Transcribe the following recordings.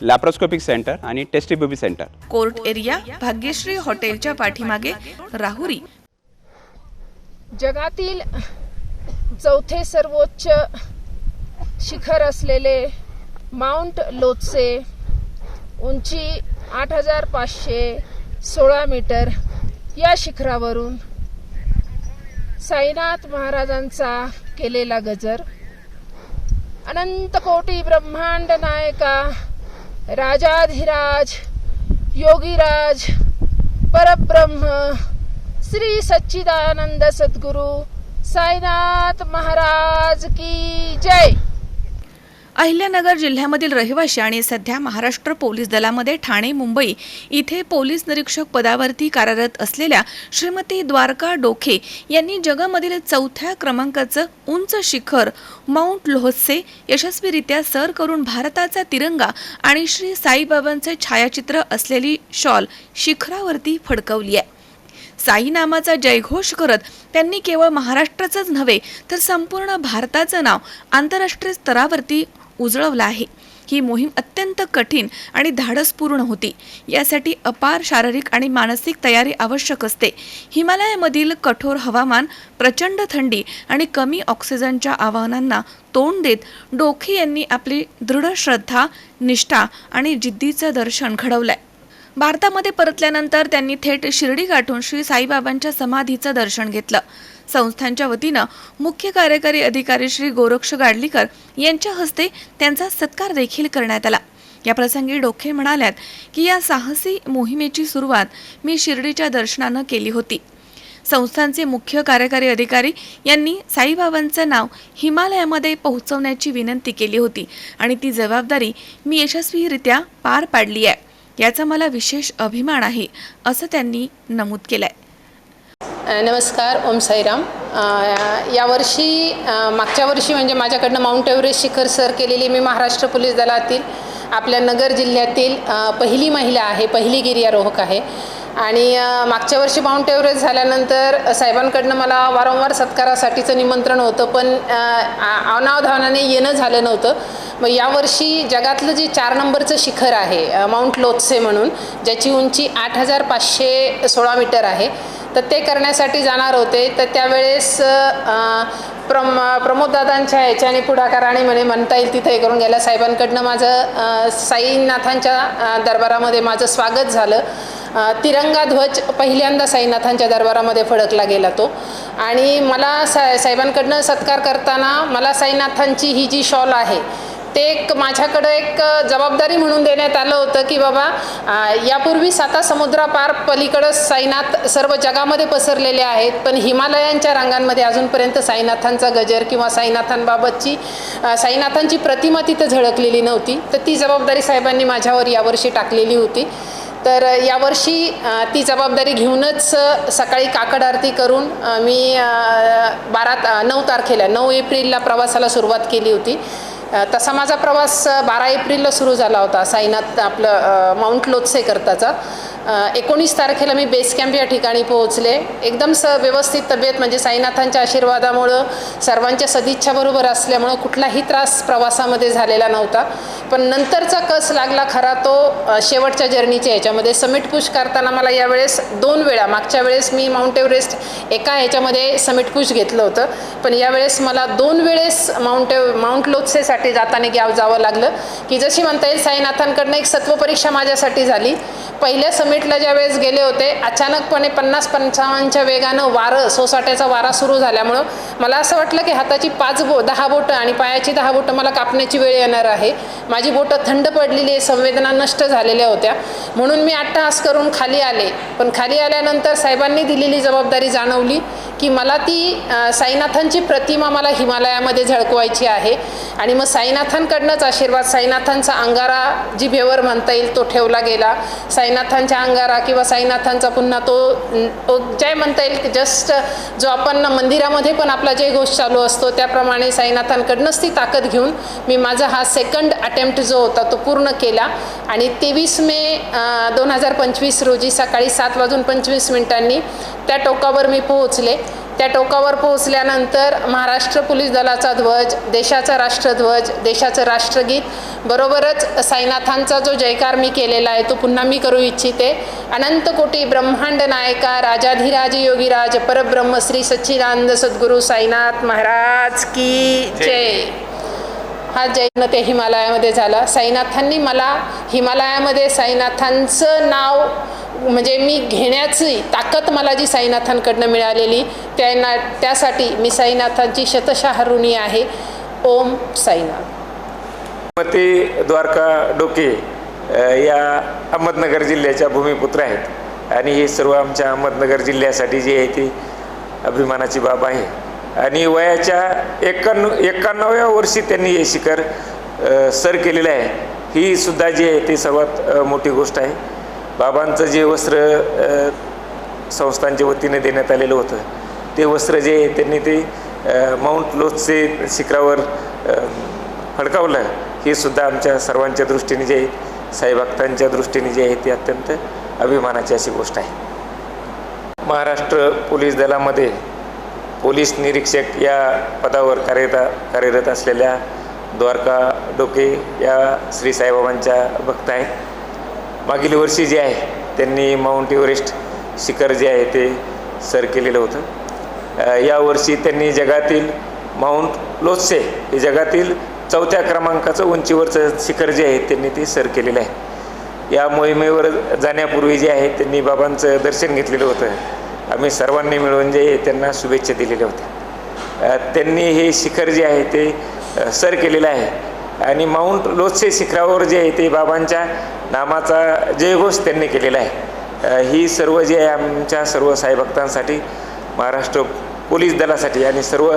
Laparoscopic centre आणि test tube baby center court area Bhagyashree हॉटेलच्या पाठीमागे राहुरी. जगातील चौथे सर्वोच्च शिखर असलेले माउंट लोत्से उंची आठ हजार पाचशे सोळा मीटर या शिखरावरून साईनाथ महाराजांचा केलेला गजर. अनंत कोटी ब्रह्मांड नायका राजाधिराज योगीराज परब्रह्म श्री सच्चिदानंद सद्गुरु साईनाथ महाराज की जय। अहिल्यानगर जिल्ह्यामधील रहिवाशी आणि सध्या महाराष्ट्र पोलीस दलामध्ये ठाणे मुंबई इथे पोलीस निरीक्षक पदावरती कार्यरत असलेल्या श्रीमती द्वारका डोखे यांनी जगामधील चौथ्या क्रमांकाचं उंच शिखर माउंट लोहसे यशस्वीरित्या सर करून भारताचा तिरंगा आणि श्री साईबाबांचे छायाचित्र असलेली शॉल शिखरावरती फडकवली आहे. साई नामाचा जयघोष करत त्यांनी केवळ महाराष्ट्राचंच नव्हे तर संपूर्ण भारताचं नाव आंतरराष्ट्रीय स्तरावरती उजळवलं आहे. ही मोहीम अत्यंत कठीण आणि धाडसपूर्ण होती. यासाठी अपार शारीरिक आणि मानसिक तयारी आवश्यक असते. हिमालयामधील कठोर हवामान प्रचंड थंडी आणि कमी ऑक्सिजनच्या आव्हानांना तोंड देत डोखी यांनी आपली दृढ श्रद्धा निष्ठा आणि जिद्दीचं दर्शन घडवलंय. भारतामध्ये परतल्यानंतर त्यांनी थेट शिर्डी गाठून श्री साईबाबांच्या समाधीचं दर्शन घेतलं. संस्थांच्या वतीनं मुख्य कार्यकारी अधिकारी श्री गोरक्ष गाडलीकर यांच्या हस्ते त्यांचा सत्कार देखील करण्यात आला. या प्रसंगी डोखे म्हणाल्यात की या साहसी मोहिमेची सुरुवात मी शिर्डीच्या दर्शनानं केली होती. संस्थांचे मुख्य कार्यकारी अधिकारी यांनी साईबाबांचं नाव हिमालयामध्ये पोहोचवण्याची विनंती केली होती आणि ती जबाबदारी मी यशस्वीरित्या पार पाडली आहे. याचा मला विशेष अभिमान आहे असं त्यांनी नमूद केलं आहे नमस्कार ओम साईराम. यावर्षी मागच्या वर्षी म्हणजे माझ्याकडनं माउंट एव्हरेस्ट शिखर सर केलेली मी महाराष्ट्र पोलीस दलातील आपल्या नगर जिल्ह्यातील पहिली महिला आहे पहिली गिर्यारोहक आहे. आणि मागच्या वर्षी माउंट एव्हरेस्ट झाल्यानंतर साहेबांकडनं मला वारंवार सत्कारासाठीचं निमंत्रण होतं पण आ- अनावधानाने येणं झालं नव्हतं. मग यावर्षी जगातलं जे चार नंबरचं शिखर आहे माउंट लोत्से म्हणून ज्याची उंची आठ हजार पाचशे सोळा मीटर आहे तर ते करण्यासाठी जाणार होते. तर त्यावेळेस प्रम प्रमोददादांच्या ह्याच्याने पुढाकाराने म्हणे म्हणता येईल तिथे हे करून गेल्या साहेबांकडनं माझं साईनाथांच्या दरबारामध्ये माझं स्वागत झालं. तिरंगा ध्वज पहिल्यांदा साईनाथांच्या दरबारामध्ये फडकला गेला तो. आणि मला सा साहेबांकडनं सत्कार करताना मला साईनाथांची ही जी शॉल आहे ते एक माझ्याकडं एक जबाबदारी म्हणून देण्यात आलं होतं की बाबा यापूर्वी साता समुद्रापार पलीकडं साईनाथ सर्व जगामध्ये पसरलेले आहेत पण हिमालयांच्या रांगांमध्ये अजूनपर्यंत साईनाथांचा गजर किंवा साईनाथांबाबतची साईनाथांची प्रतिमा तिथं झळकलेली नव्हती. तर ती जबाबदारी साहेबांनी माझ्यावर यावर्षी टाकलेली होती. तर यावर्षी ती जबाबदारी घेऊनच सकाळी काकड आरती करून मी बारा नऊ तारखेला नऊ एप्रिलला प्रवासाला सुरुवात केली होती. तसा माझा प्रवास बारा एप्रिलला सुरू झाला होता साईनाथ आपलं माउंट लोत्से करताचा. एकोणीस तारखेला मी बेस कॅम्प या ठिकाणी पोहोचले. एकदम स व्यवस्थित तब्येत म्हणजे साईनाथांच्या आशीर्वादामुळं सर्वांच्या सदिच्छाबरोबर असल्यामुळं कुठलाही त्रास प्रवासामध्ये झालेला नव्हता. पण नंतरचा कस लागला खरा तो शेवटच्या जर्नीच्या ह्याच्यामध्ये समिट पुश करताना मला यावेळेस दोन वेळा मागच्या वेळेस मी माउंट एव्हरेस्ट एका ह्याच्यामध्ये समिट पुश घेतलं होतं. पण यावेळेस मला दोन वेळेस माउंट एव माउंट लोत्सेसाठी जाताना गाव जावं लागलं. की जशी म्हणता येईल साईनाथांकडनं एक सत्वपरीक्षा माझ्यासाठी झाली. पहिल्या समिटला ज्या वेळेस गेले होते अचानकपणे पन्नास पंचावन्नच्या वेगानं वारं सोसाट्याचा वारा सुरू झाल्यामुळं मला असं वाटलं की हाताची पाच बो दहा बोटं आणि पायाची दहा बोटं मला कापण्याची वेळ येणार आहे. माझी बोटं थंड पडलेली आहे संवेदना नष्ट झालेल्या होत्या. म्हणून मी अट्टहास करून खाली आले. पण खाली आल्यानंतर साहेबांनी दिलेली जबाबदारी जाणवली की मला ती साईनाथांची प्रतिमा मला हिमालयामध्ये झळकवायची आहे. आणि मग साईनाथांकडनंच आशीर्वाद साईनाथांचा अंगारा जी भेवर म्हणता येईल तो ठेवला गेला. साईनाथांच्या अंगारा किंवा साईनाथांचा पुन्हा तो तो जय म्हणता येईल की जस्ट जो आपण मंदिरामध्ये पण आपला जय घोष चालू असतो त्याप्रमाणे साईनाथांकडनंच ती ताकद घेऊन मी माझा हा सेकंड अटेम्प्ट जो होता तो पूर्ण केला. आणि तेवीस मे दोन हजार पंचवीस रोजी सकाळी सात वाजून पंचवीस मिनिटांनी त्या टोकावर मी पोहोचले. त्या टोकावर पोहोचल्यानंतर महाराष्ट्र पोलीस दलाचा ध्वज देशाचा राष्ट्रध्वज देशाचं राष्ट्रगीत बरोबरच साईनाथांचा जो जयकार मी केलेला आहे तो पुन्हा मी करू इच्छिते. अनंत कोटी ब्रह्मांड नायका राजाधिराज योगीराज परब्रह्म श्री सच्चिदानंद सद्गुरू साईनाथ महाराज की जय. हा जैन ते हिमालयामध्ये झाला. साईनाथांनी मला हिमालयामध्ये साईनाथांचं नाव म्हणजे मी घेण्याची ताकद मला जी साईनाथांकडनं मिळालेली त्यांना त्यासाठी मी साईनाथांची शतशः ऋणी आहे. ओम साईनाथ. मते द्वारका डोके या अहमदनगर जिल्ह्याच्या भूमिपुत्र आहेत. आणि हे सर्व आमच्या अहमदनगर जिल्ह्यासाठी जी आहे ती अभिमानाची बाब आहे. आणि वयाच्या एकाण्णव एकाण्णव्या वर्षी त्यांनी हे शिखर सर केलेलं आहे. ही सुद्धा जी आहे ती सर्वात मोठी गोष्ट आहे. बाबांचं जे वस्त्र संस्थांच्या वतीने देण्यात आलेलं होतं ते वस्त्र जे आहे त्यांनी ते माउंट माऊंट लोथचे शिखरावर फडकावलं. हे सुद्धा आमच्या सर्वांच्या दृष्टीने जे आहे साईभक्तांच्या दृष्टीने जे आहे ते अत्यंत अभिमानाची अशी गोष्ट आहे. महाराष्ट्र पोलीस दलामध्ये पोलीस निरीक्षक या पदावर कार्यरत कार्यरत असलेल्या द्वारका डोके या श्री साईबाबांच्या भक्त आहेत. मागील वर्षी जे आहे त्यांनी माउंट एव्हरेस्ट शिखर जे आहे ते सर केलेलं होतं. यावर्षी त्यांनी जगातील माउंट लोत्से हे जगातील चौथ्या क्रमांकाचं उंचीवरचं शिखर जे आहे त्यांनी ते सर केलेलं आहे. या मोहिमेवर जाण्यापूर्वी जे आहे त्यांनी बाबांचं दर्शन घेतलेलं होतं. आम्ही सर्वांनी मिळून जे त्यांना शुभेच्छा दिलेल्या होत्या. त्यांनी हे शिखर जे आहे ते सर केलेलं आहे. आणि माउंट लोत्से शिखरावर जे आहे ते बाबांच्या नामाचा जयघोष त्यांनी केलेला आहे. ही सर्व जे आहे आमच्या सर्व साईभक्तांसाठी महाराष्ट्र पोलीस दलासाठी आणि सर्व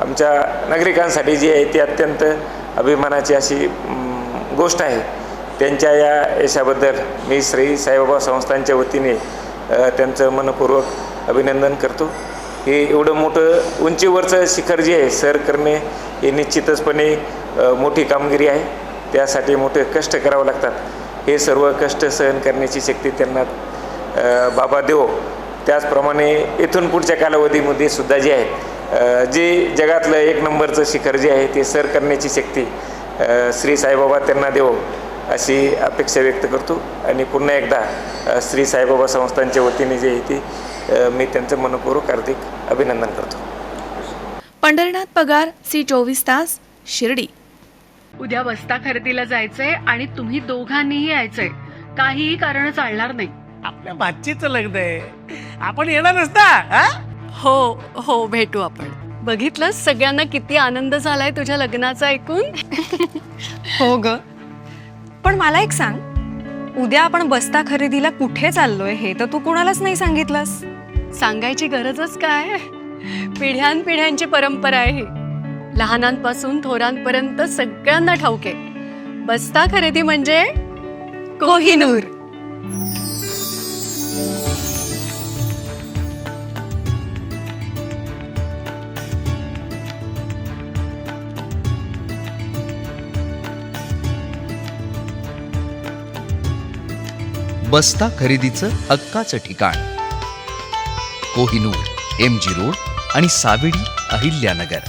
आमच्या नागरिकांसाठी जी आहे ती अत्यंत अभिमानाची अशी गोष्ट आहे. त्यांच्या या यशाबद्दल मी श्री साईबाबा संस्थांच्या वतीने त्यांचं मनपूर्वक अभिनंदन करतो. हे एवढं मोठं उंचीवरचं शिखर जे आहे सर करणे हे निश्चितचपणे मोठी कामगिरी आहे. त्यासाठी मोठे कष्ट करावं लागतात. हे सर्व कष्ट सहन करण्याची शक्ती त्यांना बाबा देव. त्याचप्रमाणे इथून पुढच्या कालावधीमध्ये सुद्धा जे आहे जे जगातलं एक नंबरचं शिखर जे आहे ते सर करण्याची शक्ती श्री साईबाबा त्यांना देव अशी अपेक्षा व्यक्त करतो. आणि पुन्हा एकदा श्री साईबाबा संस्थांच्या वतीने जे आहे ती मी त्यांचं मनपूर्वक हार्दिक अभिनंदन करतो. पंढरीनाथ पगार सी चोवीस तास शिर्डी. उद्या बस्ता खरेदीला जायचंय आणि तुम्ही दोघांनीही यायचंय. काहीही कारण चालणार नाही. आपल्या भाचीचं लग्न आहे. आपण येणारच ना हा? हो हो भेटू आपण. बघितलं सगळ्यांना किती आनंद झालाय तुझ्या लग्नाचा ऐकून? हो ग. पण मला एक सांग. उद्या आपण बस्ता खरेदीला कुठे चाललोय हे तर तू कुणालाच नाही सांगितलंस. सांगायची गरजच काय? पिढ्यानपिढ्यांची परंपरा आहे. ही. लहानांपासून थोरांपर्यंत सगळ्यांना ठाऊक आहे. बस्ता खरेदी म्हणजे कोहिनूर. बस्ता खरेदीचं हक्काचं ठिकाण. कोहिनूर एम जी रोड आणि सावेडी अहिल्यानगर.